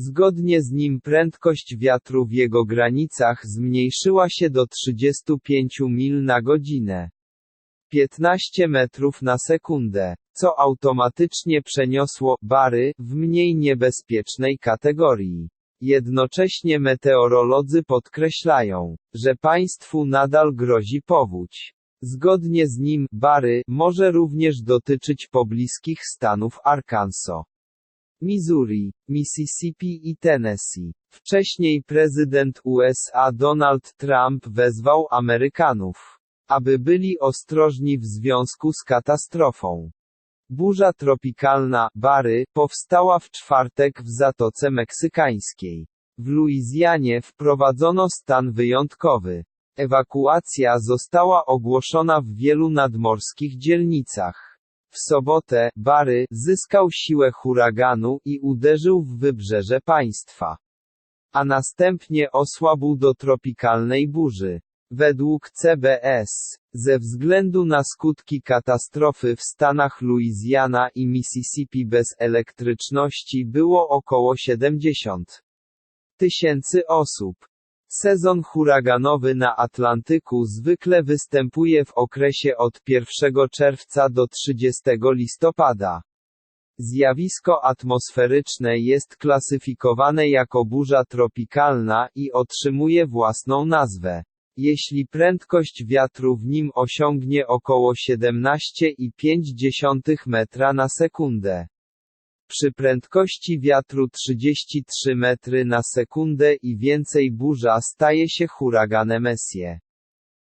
Zgodnie z nim prędkość wiatru w jego granicach zmniejszyła się do 35 mil na godzinę. 15 metrów na sekundę, co automatycznie przeniosło bary w mniej niebezpiecznej kategorii. Jednocześnie meteorolodzy podkreślają, że państwu nadal grozi powódź. Zgodnie z nim, bary może również dotyczyć pobliskich stanów Arkansas, Missouri, Mississippi i Tennessee. Wcześniej prezydent USA Donald Trump wezwał Amerykanów, aby byli ostrożni w związku z katastrofą. Burza tropikalna Bary powstała w czwartek w Zatoce Meksykańskiej. W Luizjanie wprowadzono stan wyjątkowy. Ewakuacja została ogłoszona w wielu nadmorskich dzielnicach. W sobotę Bary zyskał siłę huraganu i uderzył w wybrzeże państwa. A następnie osłabł do tropikalnej burzy. Według CBS, ze względu na skutki katastrofy w stanach Louisiana i Mississippi bez elektryczności było około 70 tysięcy osób. Sezon huraganowy na Atlantyku zwykle występuje w okresie od 1 czerwca do 30 listopada. Zjawisko atmosferyczne jest klasyfikowane jako burza tropikalna i otrzymuje własną nazwę. Jeśli prędkość wiatru w nim osiągnie około 17,5 metra na sekundę. Przy prędkości wiatru 33 metry na sekundę i więcej burza staje się huraganem Essie.